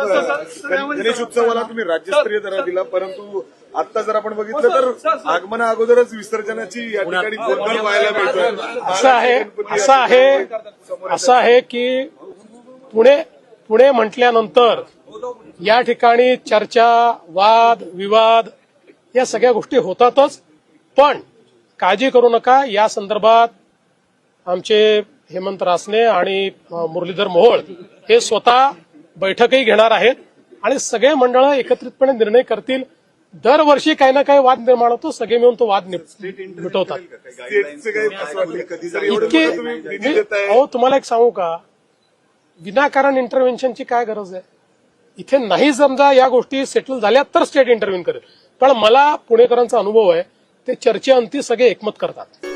गणेश उत्सवाला तुम्ही राज्यस्तरीय दर्जा दिला परंतु आता जर आपण बघितलं तर आगमना अगोदरच विसर्जनाची या ठिकाणी गोंधळ व्हायला मिळतोय. असं आहे असं आहे असं आहे की पुणे पुणे म्हटल्यानंतर या ठिकाणी चर्चा वाद विवाद या सगळ्या गोष्टी होतातच. पण काळजी करू नका या संदर्भात आमचे हेमंत रासने आणि मुरलीधर मोहोळ हे स्वतः बैठकही घेणार आहेत. आणि सगळे मंडळ एकत्रितपणे निर्णय करतील. दरवर्षी काही ना काही वाद निर्माण होतो. सगळे मिळून तो वाद मिटवतात. इतके अहो तुम्हाला एक सांगू का? विनाकारण इंटरव्हेन्शनची काय गरज आहे? इथे नाही समजा या गोष्टी सेटल झाल्या तर स्टेट इंटरव्ह्यू करेल. पण मला पुणेकरांचा अनुभव आहे. ते चर्चेअंती सगळे एकमत करतात.